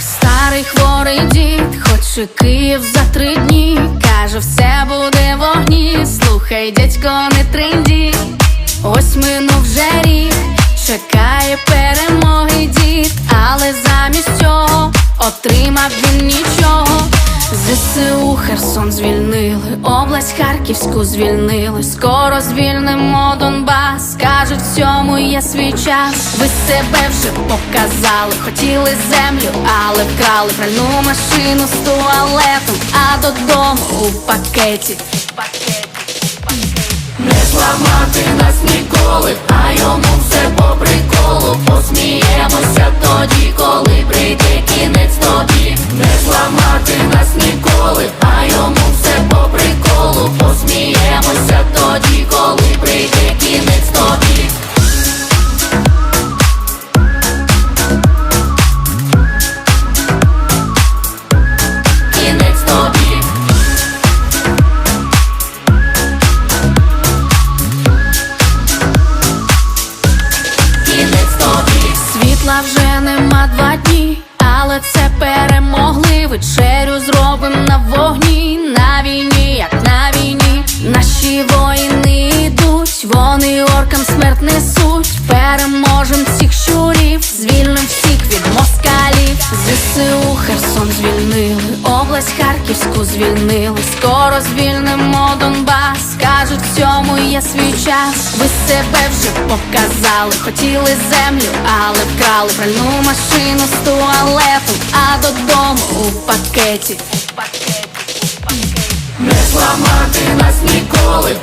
Старий хворий дід, хоче Київ за три дні. Каже, все буде в огні. Слухай, дядько, не тренді. Ось минув вже рік, чекає перемоги дід, але замість цього отримав він нічого. ЗСУ Херсон звільнили, область Харківську звільнили. Скоро звільнимо Донбас. Кажуть, всьому є свій час. Ви себе вже показали, хотіли землю, але вкрали пральну машину з туалетом, а додому у пакеті. Посміємося тоді, коли прийде кінець тобі. Кінець тобі. Кінець тобі. Світла вже нема два дні, але це перемогли. Вечерю зробим Наші воїни йдуть, вони оркам смерть несуть. Переможем всіх щурів, звільним всіх від москалів. ЗСУ Херсон звільнили, область Харківську звільнили. Скоро звільнимо Донбас. Кажуть, цьому є свій час. Ви себе вже показали, хотіли землю, але вкрали пральну машину з туалетом, а додому у пакеті. У пакеті, у пакеті. Не зламати нас ніколи,